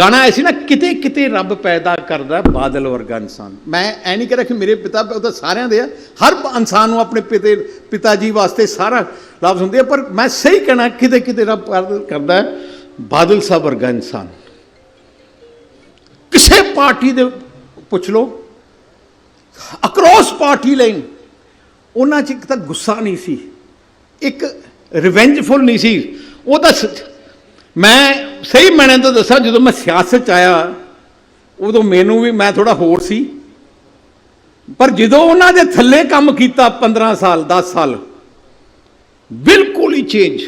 ਗਾਣਾ ਐ ਸੀ ਨਾ, ਕਿਤੇ ਕਿਤੇ ਰੱਬ ਪੈਦਾ ਕਰਦਾ ਬਾਦਲ ਵਰਗਾ ਇਨਸਾਨ। ਮੈਂ ਐ ਨਹੀਂ ਕਹਿ ਰਿਹਾ ਕਿ ਮੇਰੇ ਪਿਤਾ, ਉਹ ਤਾਂ ਸਾਰਿਆਂ ਦੇ ਆ। ਹਰ ਇਨਸਾਨ ਨੂੰ ਆਪਣੇ ਪਿਤੇ ਪਿਤਾ ਜੀ ਵਾਸਤੇ ਸਾਰਾ ਲਫ਼ਜ਼ ਹੁੰਦੇ ਆ, ਪਰ ਮੈਂ ਸਹੀ ਕਹਿਣਾ, ਕਿਤੇ ਕਿਤੇ ਰੱਬ ਪੈਦਾ ਕਰਦਾ ਬਾਦਲ ਸਾਹਿਬ ਵਰਗਾ ਇਨਸਾਨ। ਕਿਸੇ ਪਾਰਟੀ ਦੇ ਪੁੱਛ ਲਓ ਅਕਰੋਸ ਪਾਰਟੀ ਲਾਈਨ ਉਹਨਾਂ 'ਚ ਇੱਕ ਤਾਂ ਗੁੱਸਾ ਨਹੀਂ ਸੀ, ਇੱਕ ਰਿਵੈਂਜਫੁਲ ਨਹੀਂ ਸੀ, ਉਹ ਤਾਂ ਮੈਂ ਸਹੀ ਮੈਨੇ ਤਾਂ ਦੱਸਾਂ, ਜਦੋਂ ਮੈਂ ਸਿਆਸਤ 'ਚ ਆਇਆ, ਉਦੋਂ ਮੈਨੂੰ ਵੀ ਮੈਂ ਥੋੜਾ ਹੋਰ ਸੀ। ਪਰ ਜਦੋਂ ਉਹਨਾਂ ਦੇ ਥੱਲੇ ਕੰਮ ਕੀਤਾ 15 ਸਾਲ 10 ਸਾਲ, ਬਿਲਕੁਲ ਹੀ ਚੇਂਜ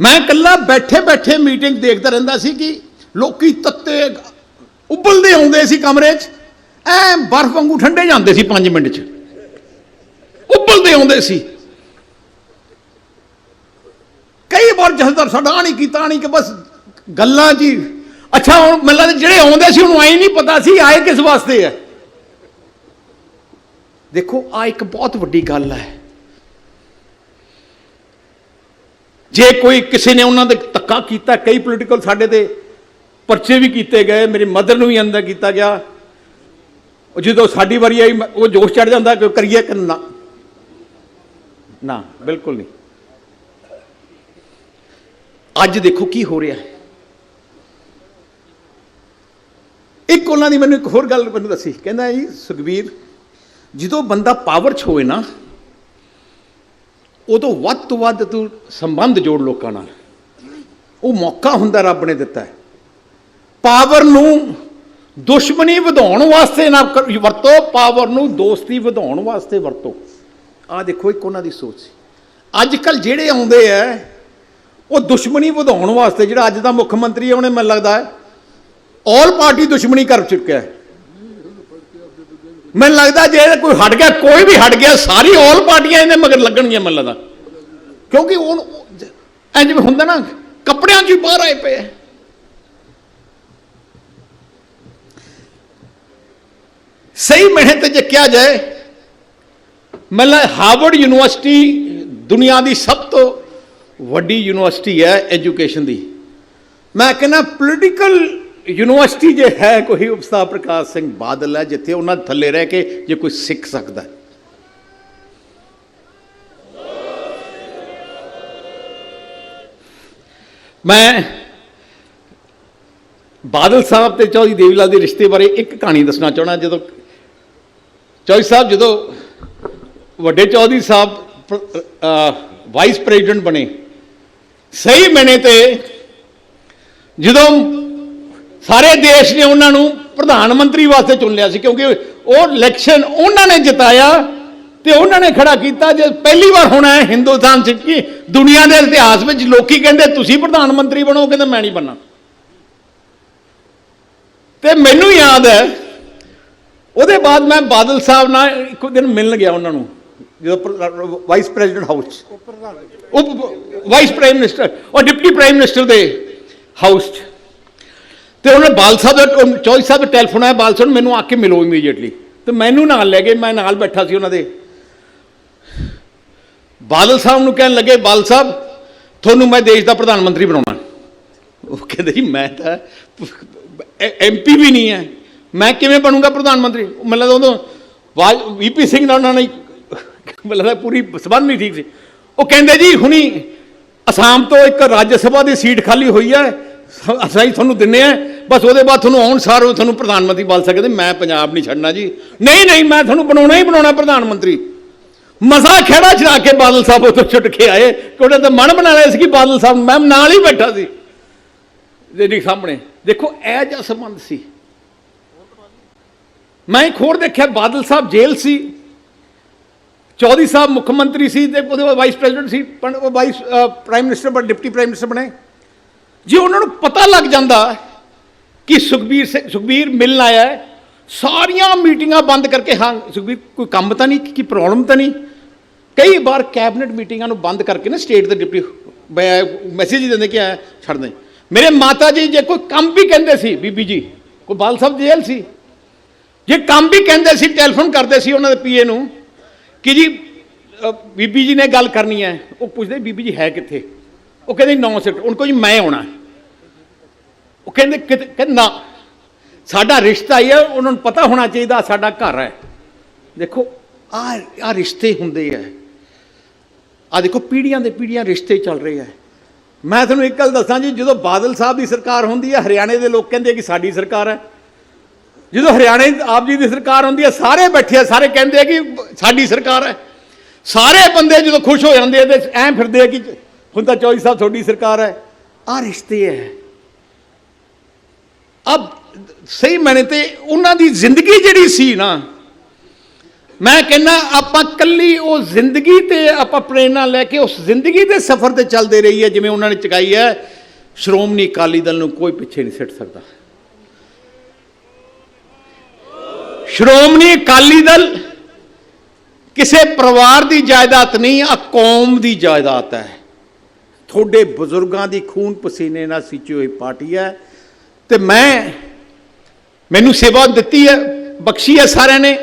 ਮੈਂ ਇਕੱਲਾ ਬੈਠੇ ਬੈਠੇ ਮੀਟਿੰਗ ਦੇਖਦਾ ਰਹਿੰਦਾ ਸੀ ਕਿ ਲੋਕੀ ਤੱਤੇ ਉਬਲਦੇ ਆਉਂਦੇ ਸੀ ਕਮਰੇ 'ਚ। ਐ ਬਰਫ਼ ਵਾਂਗੂ ਠੰਡੇ ਜਾਂਦੇ ਸੀ 5 ਮਿੰਟ 'ਚ। ਉਬਲਦੇ ਆਉਂਦੇ ਸੀ ਕਈ ਵਾਰ ਜਥੇਦਾਰ ਸਾਡਾ ਆਹ ਨਹੀਂ ਕੀਤਾ ਨਹੀਂ ਕਿ ਬਸ ਗੱਲਾਂ ਜੀ। ਅੱਛਾ, ਹੁਣ ਮੈਨੂੰ ਜਿਹੜੇ ਆਉਂਦੇ ਸੀ, ਉਹਨੂੰ ਆਈ ਨਹੀਂ ਪਤਾ ਸੀ ਆਏ ਕਿਸ ਵਾਸਤੇ ਹੈ ਦੇਖੋ ਆ ਇੱਕ ਬਹੁਤ ਵੱਡੀ ਗੱਲ ਹੈ। ਜੇ ਕੋਈ ਕਿਸੇ ਨੇ ਉਹਨਾਂ ਦੇ ਧੱਕਾ ਕੀਤਾ, ਕਈ ਪੋਲੀਟੀਕਲ ਸਾਡੇ ਤੇ ਪਰਚੇ ਵੀ ਕੀਤੇ ਗਏ, ਮੇਰੀ ਮਦਰ ਨੂੰ ਵੀ ਅੰਦਰ ਕੀਤਾ ਗਿਆ। ਉਹ ਜਦੋਂ ਸਾਡੀ ਵਾਰੀ ਆਈ ਉਹ ਜੋਸ਼ ਚੜ ਜਾਂਦਾ ਕਿ ਕਰੀਏ ਕਿ ਨਾ? ਨਾ, ਬਿਲਕੁਲ ਨਹੀਂ। ਅੱਜ ਦੇਖੋ ਕੀ ਹੋ ਰਿਹਾ ਹੈ। ਇੱਕ ਉਹਨਾਂ ਦੀ ਮੈਨੂੰ ਇੱਕ ਹੋਰ ਗੱਲ ਮੈਨੂੰ ਦੱਸੀ। ਕਹਿੰਦਾ ਜੀ, ਸੁਖਬੀਰ, ਜਦੋਂ ਬੰਦਾ ਪਾਵਰ 'ਚ ਹੋਵੇ ਨਾ, ਉਦੋਂ ਵੱਧ ਤੋਂ ਵੱਧ ਤੂੰ ਸੰਬੰਧ ਜੋੜ ਲੋਕਾਂ ਨਾਲ। ਉਹ ਮੌਕਾ ਹੁੰਦਾ ਰੱਬ ਨੇ ਦਿੱਤਾ ਹੈ। ਪਾਵਰ ਨੂੰ ਦੁਸ਼ਮਣੀ ਵਧਾਉਣ ਵਾਸਤੇ ਨਾ ਵਰਤੋ ਪਾਵਰ ਨੂੰ ਦੋਸਤੀ ਵਧਾਉਣ ਵਾਸਤੇ ਵਰਤੋ। ਆ ਦੇਖੋ ਇੱਕ ਉਹਨਾਂ ਦੀ ਸੋਚ ਸੀ। ਅੱਜ ਕੱਲ ਜਿਹੜੇ ਆਉਂਦੇ ਆ ਉਹ ਦੁਸ਼ਮਣੀ ਵਧਾਉਣ ਵਾਸਤੇ ਜਿਹੜਾ ਅੱਜ ਦਾ ਮੁੱਖ ਮੰਤਰੀ ਹੈ, ਉਹਨੇ ਮੈਨੂੰ ਲੱਗਦਾ ਹੈ ਆਲ ਪਾਰਟੀ ਦੁਸ਼ਮਣੀ ਕਰ ਚੁੱਕਿਆ ਹੈ। ਮੈਨੂੰ ਲੱਗਦਾ ਜੇ ਕੋਈ ਹਟ ਗਿਆ, ਕੋਈ ਵੀ ਹਟ ਗਿਆ, ਸਾਰੀ ਆਲ ਪਾਰਟੀਆਂ ਇਹਦੇ ਮਗਰ ਲੱਗਣਗੀਆਂ ਮੈਨੂੰ ਲੱਗਦਾ। ਕਿਉਂਕਿ ਉਹ ਐ ਜਿਵੇਂ ਹੁੰਦਾ ਨਾ, ਕੱਪੜਿਆਂ 'ਚ ਹੀ ਬਾਹਰ ਆਏ ਪਏ ਸਹੀ ਮੈਨੇ ਤੇ ਜੇ ਕਿਹਾ ਜਾਏ ਮਤਲਬ ਹਾਰਵਰਡ ਯੂਨੀਵਰਸਿਟੀ ਦੁਨੀਆ ਦੀ ਸਭ ਤੋਂ ਵੱਡੀ ਯੂਨੀਵਰਸਿਟੀ ਹੈ ਐਜੂਕੇਸ਼ਨ ਦੀ। ਮੈਂ ਕਹਿੰਦਾ ਪੋਲੀਟੀਕਲ ਯੂਨੀਵਰਸਿਟੀ ਜੇ ਹੈ, ਕੋਈ ਉਪਸਥਾ ਪ੍ਰਕਾਸ਼ ਸਿੰਘ ਬਾਦਲ ਹੈ, ਜਿੱਥੇ ਉਹਨਾਂ ਥੱਲੇ ਰਹਿ ਕੇ ਜੇ ਕੋਈ ਸਿੱਖ ਸਕਦਾ ਮੈਂ ਬਾਦਲ ਸਾਹਿਬ ਤੇ ਚੌਧਰੀ ਦੇਵੀਲਾਲ ਦੇ ਰਿਸ਼ਤੇ ਬਾਰੇ ਇੱਕ ਕਹਾਣੀ ਦੱਸਣਾ ਚਾਹਣਾ ਜਦੋਂ ਚੌਧਰੀ ਸਾਹਿਬ, ਜਦੋਂ ਵੱਡੇ ਚੌਧਰੀ ਸਾਹਿਬ ਵਾਈਸ ਪ੍ਰੈਜ਼ੀਡੈਂਟ ਬਣੇ ਸਹੀ ਮੈਨੇ ਤੇ ਜਦੋਂ ਸਾਰੇ ਦੇਸ਼ ਨੇ ਉਹਨਾਂ ਨੂੰ ਪ੍ਰਧਾਨ ਮੰਤਰੀ ਵਾਸਤੇ ਚੁਣ ਲਿਆ ਸੀ, ਕਿਉਂਕਿ ਉਹ ਇਲੈਕਸ਼ਨ ਉਹਨਾਂ ਨੇ ਜਿਤਾਇਆ ਤੇ ਉਹਨਾਂ ਨੇ ਖੜਾ ਕੀਤਾ ਜੇ ਪਹਿਲੀ ਵਾਰ ਹੋਣਾ ਹੈ ਹਿੰਦੁਸਤਾਨ ਚ ਕਿ ਦੁਨੀਆ ਦੇ ਇਤਿਹਾਸ ਵਿੱਚ ਲੋਕੀ ਕਹਿੰਦੇ ਤੁਸੀਂ ਪ੍ਰਧਾਨ ਮੰਤਰੀ ਬਣੋ ਕਹਿੰਦੇ ਮੈਂ ਨਹੀਂ ਬਣਨਾ। ਤੇ ਮੈਨੂੰ ਯਾਦ ਹੈ, ਉਹਦੇ ਬਾਅਦ ਮੈਂ ਬਾਦਲ ਸਾਹਿਬ ਨਾਲ ਇੱਕ ਦਿਨ ਮਿਲਣ ਗਿਆ ਉਹਨਾਂ ਨੂੰ। ਜਦੋਂ ਵਾਈਸ ਪ੍ਰੈਜ਼ੀਡੈਂਟ ਹਾਊਸ ਉਪ ਵਾਈਸ ਪ੍ਰਾਈਮ ਮਿਨਿਸਟਰ ਔਰ ਡਿਪਟੀ ਪ੍ਰਾਈਮ ਮਿਨਿਸਟਰ ਦੇ ਹਾਊਸ 'ਚ ਤੇ ਉਹਨੇ ਬਾਲ ਸਾਹਿਬ ਦਾ ਚੌਧਰੀ ਸਾਹਿਬ ਦਾ ਟੈਲੀਫੋਨ ਆਇਆ, ਬਾਲ ਸਾਹਿਬ ਮੈਨੂੰ ਆ ਕੇ ਮਿਲੋ ਇਮੀਡੀਏਟਲੀ ਤੇ ਮੈਨੂੰ ਨਾਲ ਲੈ ਗਏ, ਮੈਂ ਨਾਲ ਬੈਠਾ ਸੀ ਉਹਨਾਂ ਦੇ। ਬਾਦਲ ਸਾਹਿਬ ਨੂੰ ਕਹਿਣ ਲੱਗੇ, ਬਾਲ ਸਾਹਿਬ, ਤੁਹਾਨੂੰ ਮੈਂ ਦੇਸ਼ ਦਾ ਪ੍ਰਧਾਨ ਮੰਤਰੀ ਬਣਾਉਣਾ। ਉਹ ਕਹਿੰਦੇ ਜੀ, ਮੈਂ ਤਾਂ ਐਮਪੀ ਵੀ ਨਹੀਂ ਹੈ ਮੈਂ ਕਿਵੇਂ ਬਣੂੰਗਾ ਪ੍ਰਧਾਨ ਮੰਤਰੀ? ਮੈਨੂੰ ਲੱਗਦਾ ਉਦੋਂ ਵੀਪੀ ਸਿੰਘ ਨਾਲ ਉਹਨਾਂ ਨੇ ਮੈਨੂੰ ਲੱਗਦਾ ਪੂਰੀ ਸਬੰਧ ਨਹੀਂ ਠੀਕ ਸੀ। ਉਹ ਕਹਿੰਦੇ ਜੀ, ਹੁਣੀ ਅਸਾਮ ਤੋਂ ਇੱਕ ਰਾਜ ਸਭਾ ਦੀ ਸੀਟ ਖਾਲੀ ਹੋਈ ਹੈ, ਸ- ਤੁਹਾਨੂੰ ਦਿੰਨੇ ਆ, ਬਸ ਉਹਦੇ ਬਾਅਦ ਤੁਹਾਨੂੰ ਆਉਣ ਸਾਰ ਉਹ ਤੁਹਾਨੂੰ ਪ੍ਰਧਾਨ ਮੰਤਰੀ ਬਣ ਸਕਦੇ, ਮੈਂ ਪੰਜਾਬ ਨਹੀਂ ਛੱਡਣਾ ਜੀ। ਨਹੀਂ ਨਹੀਂ, ਮੈਂ ਤੁਹਾਨੂੰ ਬਣਾਉਣਾ ਹੀ ਬਣਾਉਣਾ ਪ੍ਰਧਾਨ ਮੰਤਰੀ। ਮਜ਼ਾ ਖੇੜਾ ਚੜਾ ਕੇ ਬਾਦਲ ਸਾਹਿਬ ਉੱਥੋਂ ਛੁੱਟ ਕੇ ਆਏ, ਕਿ ਤਾਂ ਮਨ ਬਣਾ ਲਿਆ ਸੀ ਕਿ ਬਾਦਲ ਸਾਹਿਬ ਮੈਂ ਨਾਲ ਹੀ ਬੈਠਾ ਸੀ। ਜਿਹੜੀ ਸਾਹਮਣੇ, ਦੇਖੋ, ਇਹ ਜਿਹਾ ਸੰਬੰਧ ਸੀ। ਮੈਂ ਇੱਕ ਹੋਰ ਦੇਖਿਆ, ਬਾਦਲ ਸਾਹਿਬ ਜੇਲ੍ਹ ਸੀ। ਚੌਧਰੀ ਸਾਹਿਬ ਮੁੱਖ ਮੰਤਰੀ ਸੀ ਤੇ ਉਹਦੇ ਬਾਅਦ ਵਾਈਸ ਪ੍ਰੈਜ਼ੀਡੈਂਟ ਸੀ, ਪਰ ਉਹ ਵਾਈਸ ਪ੍ਰਾਈਮ ਮਿਨਿਸਟਰ ਬਣ ਡਿਪਟੀ ਪ੍ਰਾਈਮ ਮਿਨਿਸਟਰ ਬਣੇ। ਜੇ ਉਹਨਾਂ ਨੂੰ ਪਤਾ ਲੱਗ ਜਾਂਦਾ ਕਿ ਸੁਖਬੀਰ ਸਿੰਘ ਸੁਖਬੀਰ ਮਿਲਣ ਆਇਆ ਹੈ, ਸਾਰੀਆਂ ਮੀਟਿੰਗਾਂ ਬੰਦ ਕਰਕੇ, ਹਾਂ, ਸੁਖਬੀਰ, ਕੋਈ ਕੰਮ ਤਾਂ ਨਹੀਂ, ਕੀ ਪ੍ਰੋਬਲਮ ਤਾਂ ਨਹੀਂ? ਕਈ ਵਾਰ ਕੈਬਨਿਟ ਮੀਟਿੰਗਾਂ ਨੂੰ ਬੰਦ ਕਰਕੇ ਨਾ ਸਟੇਟ ਦੇ ਡਿਪਟੀ ਮੈਸੇਜ ਹੀ ਦਿੰਦੇ ਕਿ ਆ ਛੱਡ ਦੇ। ਮੇਰੇ ਮਾਤਾ ਜੀ, ਜੇ ਕੋਈ ਕੰਮ ਵੀ ਕਹਿੰਦੇ ਸੀ, ਬੀਬੀ ਜੀ, ਕੋਈ ਬਾਲ ਸਾਹਿਬ ਜੇਲ੍ਹ ਸੀ। ਜੇ ਕੰਮ ਵੀ ਕਹਿੰਦੇ ਸੀ ਟੈਲੀਫੋਨ ਕਰਦੇ ਸੀ ਉਹਨਾਂ ਦੇ ਪੀਏ ਨੂੰ ਕਿ ਜੀ ਬੀਬੀ ਜੀ ਨੇ ਗੱਲ ਕਰਨੀ ਹੈ। ਉਹ ਪੁੱਛਦੇ, ਬੀਬੀ ਜੀ ਹੈ ਕਿੱਥੇ? ਉਹ ਕਹਿੰਦੇ, ਨੌ ਸਿਫਟ ਉਹਨਾਂ ਕੋਲ ਜੀ ਮੈਂ ਆਉਣਾ। ਉਹ ਕਹਿੰਦੇ, ਕਿਤੇ- ਕਹਿੰਦੇ, ਨਾ। ਸਾਡਾ ਰਿਸ਼ਤਾ ਹੀ ਹੈ, ਉਹਨਾਂ ਨੂੰ ਪਤਾ ਹੋਣਾ ਚਾਹੀਦਾ, ਸਾਡਾ ਘਰ ਹੈ। ਦੇਖੋ, ਆ ਆ ਰਿਸ਼ਤੇ ਹੁੰਦੇ ਆ। ਆ ਦੇਖੋ, ਪੀੜ੍ਹੀਆਂ ਦੇ ਪੀੜ੍ਹੀਆਂ ਰਿਸ਼ਤੇ ਚੱਲ ਰਹੇ ਆ। ਮੈਂ ਤੁਹਾਨੂੰ ਇੱਕ ਗੱਲ ਦੱਸਾਂ ਜੀ, ਜਦੋਂ ਬਾਦਲ ਸਾਹਿਬ ਦੀ ਸਰਕਾਰ ਹੁੰਦੀ ਹੈ, ਹਰਿਆਣੇ ਦੇ ਲੋਕ ਕਹਿੰਦੇ ਕਿ ਸਾਡੀ ਸਰਕਾਰ ਹੈ। ਜਦੋਂ ਹਰਿਆਣੇ ਆਪ ਜੀ ਦੀ ਸਰਕਾਰ ਹੁੰਦੀ ਹੈ, ਸਾਰੇ ਬੈਠੇ ਆ, ਸਾਰੇ ਕਹਿੰਦੇ ਆ ਕਿ ਸਾਡੀ ਸਰਕਾਰ ਹੈ। ਸਾਰੇ ਬੰਦੇ ਜਦੋਂ ਖੁਸ਼ ਹੋ ਜਾਂਦੇ ਆ, ਤੇ ਐਂ ਫਿਰਦੇ ਆ ਕਿ ਹੁਣ ਤਾਂ ਚੌਧਰੀ ਸਾਹਿਬ ਤੁਹਾਡੀ ਸਰਕਾਰ ਹੈ। ਆ ਰਿਸ਼ਤੇ ਹੈ। ਅਬ ਸਹੀ ਮੈਨੇ ਤੇ ਉਹਨਾਂ ਦੀ ਜ਼ਿੰਦਗੀ ਜਿਹੜੀ ਸੀ ਨਾ, ਮੈਂ ਕਹਿੰਦਾ ਆਪਾਂ ਕੱਲੀ ਉਹ ਜ਼ਿੰਦਗੀ ਤੇ ਆਪਾਂ ਪ੍ਰੇਰਣਾ ਲੈ ਕੇ ਉਸ ਜ਼ਿੰਦਗੀ ਦੇ ਸਫ਼ਰ ਤੇ ਚੱਲਦੇ ਰਹੀਏ, ਜਿਵੇਂ ਉਹਨਾਂ ਨੇ ਚਕਾਈ ਹੈ। ਸ਼੍ਰੋਮਣੀ ਅਕਾਲੀ ਦਲ ਨੂੰ ਕੋਈ ਪਿੱਛੇ ਨਹੀਂ ਸਿੱਟ ਸਕਦਾ। ਸ਼੍ਰੋਮਣੀ ਅਕਾਲੀ ਦਲ ਕਿਸੇ ਪਰਿਵਾਰ ਦੀ ਜਾਇਦਾਦ ਨਹੀਂ, ਆ ਕੌਮ ਦੀ ਜਾਇਦਾਦ ਹੈ। ਤੁਹਾਡੇ ਬਜ਼ੁਰਗਾਂ ਦੀ ਖੂਨ ਪਸੀਨੇ ਨਾਲ ਸਿੱਚੀ ਹੋਈ ਪਾਰਟੀ ਹੈ ਤੇ ਮੈਂ, ਮੈਨੂੰ ਸੇਵਾ ਦਿੱਤੀ ਹੈ, ਬਖਸ਼ੀ ਹੈ ਸਾਰਿਆਂ ਨੇ।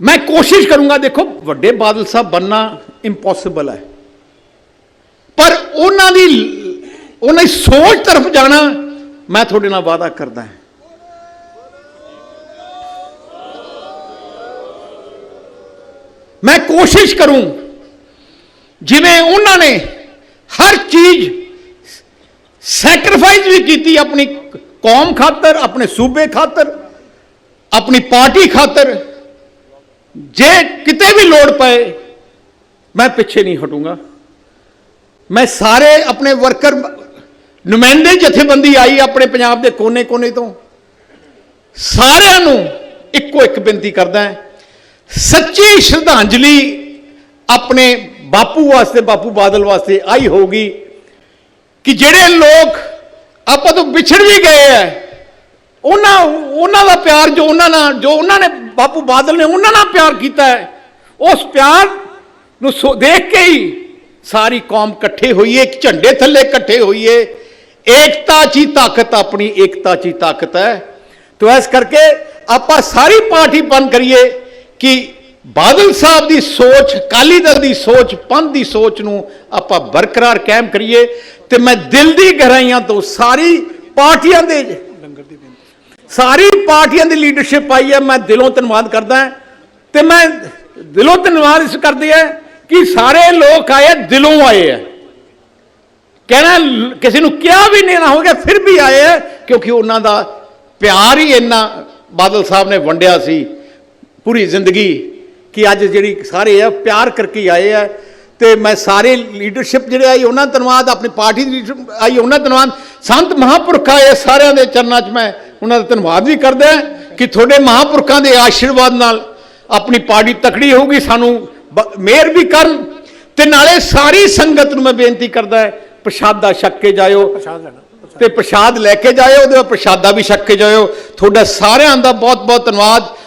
ਮੈਂ ਕੋਸ਼ਿਸ਼ ਕਰੂੰਗਾ, ਦੇਖੋ, ਵੱਡੇ ਬਾਦਲ ਸਾਹਿਬ ਬੰਨਾ ਇੰਪੋਸੀਬਲ ਹੈ। ਪਰ ਉਹਨਾਂ ਦੀ ਉਹਨਾਂ ਦੀ ਸੋਚ ਤਰਫ ਜਾਣਾ, ਮੈਂ ਤੁਹਾਡੇ ਨਾਲ ਵਾਅਦਾ ਕਰਦਾ ਹਾਂ। ਮੈਂ ਕੋਸ਼ਿਸ਼ ਕਰੂੰ ਜਿਵੇਂ ਉਹਨਾਂ ਨੇ ਹਰ ਚੀਜ਼ ਸੈਕਰੀਫਾਈਸ ਵੀ ਕੀਤੀ ਆਪਣੀ ਕੌਮ ਖਾਤਰ, ਆਪਣੇ ਸੂਬੇ ਖਾਤਰ, ਆਪਣੀ ਪਾਰਟੀ ਖਾਤਰ। ਜੇ ਕਿਤੇ ਵੀ ਲੋੜ ਪਏ, ਮੈਂ ਪਿੱਛੇ ਨਹੀਂ ਹਟੂੰਗਾ। ਮੈਂ ਸਾਰੇ ਆਪਣੇ ਵਰਕਰ ਨੁਮਾਇੰਦੇ ਜਥੇਬੰਦੀ ਆਈ ਆਪਣੇ ਪੰਜਾਬ ਦੇ ਕੋਨੇ-ਕੋਨੇ ਤੋਂ। ਸਾਰਿਆਂ ਨੂੰ ਇੱਕੋ ਇੱਕ ਬੇਨਤੀ ਕਰਦਾ ਹਾਂ ਸੱਚੀ ਸ਼ਰਧਾਂਜਲੀ ਆਪਣੇ ਬਾਪੂ ਵਾਸਤੇ, ਬਾਪੂ ਬਾਦਲ ਵਾਸਤੇ ਆਈ ਹੋਊਗੀ ਕਿ ਜਿਹੜੇ ਲੋਕ ਆਪਾਂ ਤੋਂ ਵਿਛੜ ਵੀ ਗਏ ਐ, ਉਹਨਾਂ ਉਹਨਾਂ ਦਾ ਪਿਆਰ ਜੋ ਉਹਨਾਂ ਨਾਲ, ਜੋ ਉਹਨਾਂ ਨੇ ਬਾਪੂ ਬਾਦਲ ਨੇ ਉਹਨਾਂ ਨਾਲ ਪਿਆਰ ਕੀਤਾ ਹੈ ਉਸ ਪਿਆਰ ਨੂੰ ਸੋ- ਦੇਖ ਕੇ ਹੀ ਸਾਰੀ ਕੌਮ ਇਕੱਠੇ ਹੋਈਏ ਇੱਕ ਝੰਡੇ ਥੱਲੇ ਇਕੱਠੇ ਹੋਈਏ ਏਕਤਾ 'ਚ ਹੀ ਤਾਕਤ ਆਪਣੀ, ਏਕਤਾ 'ਚ ਹੀ ਤਾਕਤ ਹੈ ਤੋ ਇਸ ਕਰਕੇ ਆਪਾਂ ਸਾਰੀ ਪਾਰਟੀ ਬੰਦ ਕਰੀਏ। ਕਿ ਬਾਦਲ ਸਾਹਿਬ ਦੀ ਸੋਚ, ਅਕਾਲੀ ਦਲ ਦੀ ਸੋਚ, ਪੰਥ ਦੀ ਸੋਚ ਨੂੰ ਆਪਾਂ ਬਰਕਰਾਰ ਕਾਇਮ ਕਰੀਏ ਤੇ ਮੈਂ ਦਿਲ ਦੀ ਗਹਿਰਾਈਆਂ ਤੋਂ ਸਾਰੀ ਪਾਰਟੀਆਂ ਦੇ ਸਾਰੀ ਪਾਰਟੀਆਂ ਦੀ ਲੀਡਰਸ਼ਿਪ ਆਈ ਹੈ, ਮੈਂ ਦਿਲੋਂ ਧੰਨਵਾਦ ਕਰਦਾ ਹਾਂ ਤੇ ਮੈਂ ਦਿਲੋਂ ਧੰਨਵਾਦ ਇਸ ਕਰਦੇ ਆ ਕਿ ਸਾਰੇ ਲੋਕ ਆਏ, ਦਿਲੋਂ ਆਏ ਆ ਕਹਿਣਾ ਕਿਸੇ ਨੂੰ ਕਿਹਾ ਵੀ ਨਹੀਂ ਨਾ ਹੋਗਾ ਫਿਰ ਵੀ ਆਏ ਆ ਕਿਉਂਕਿ ਉਹਨਾਂ ਦਾ ਪਿਆਰ ਹੀ ਇੰਨਾ ਬਾਦਲ ਸਾਹਿਬ ਨੇ ਵੰਡਿਆ ਸੀ। ਪੂਰੀ ਜ਼ਿੰਦਗੀ ਕਿ ਅੱਜ ਜਿਹੜੀ ਸਾਰੇ ਆ ਪਿਆਰ ਕਰਕੇ ਆਏ ਆ ਤੇ ਮੈਂ ਸਾਰੇ ਲੀਡਰਸ਼ਿਪ ਜਿਹੜੇ ਆਈ ਉਹਨਾਂ ਦਾ ਧੰਨਵਾਦ ਆਪਣੀ ਪਾਰਟੀ ਦੀ ਆਈ ਉਹਨਾਂ ਦਾ ਧੰਨਵਾਦ ਸੰਤ ਮਹਾਂਪੁਰਖ ਆਏ ਸਾਰਿਆਂ ਦੇ ਚਰਨਾਂ 'ਚ ਮੈਂ ਉਹਨਾਂ ਦਾ ਧੰਨਵਾਦ ਵੀ ਕਰਦਾ ਕਿ ਤੁਹਾਡੇ ਮਹਾਂਪੁਰਖਾਂ ਦੇ ਆਸ਼ੀਰਵਾਦ ਨਾਲ ਆਪਣੀ ਪਾਰਟੀ ਤਕੜੀ ਹੋਊਗੀ ਸਾਨੂੰ ਮਿਹਰ ਵੀ ਕਰਨ ਤੇ ਨਾਲੇ ਸਾਰੀ ਸੰਗਤ ਨੂੰ ਮੈਂ ਬੇਨਤੀ ਕਰਦਾ ਹੈ ਪ੍ਰਸ਼ਾਦਾ ਛਕ ਕੇ ਜਾਇਓ ਤੇ ਪ੍ਰਸ਼ਾਦ ਲੈ ਕੇ ਜਾਇਓ ਉਹਦੇ ਪ੍ਰਸ਼ਾਦਾ ਵੀ ਛਕ ਕੇ ਜਾਇਓ। ਤੁਹਾਡਾ ਸਾਰਿਆਂ ਦਾ ਬਹੁਤ ਬਹੁਤ ਧੰਨਵਾਦ।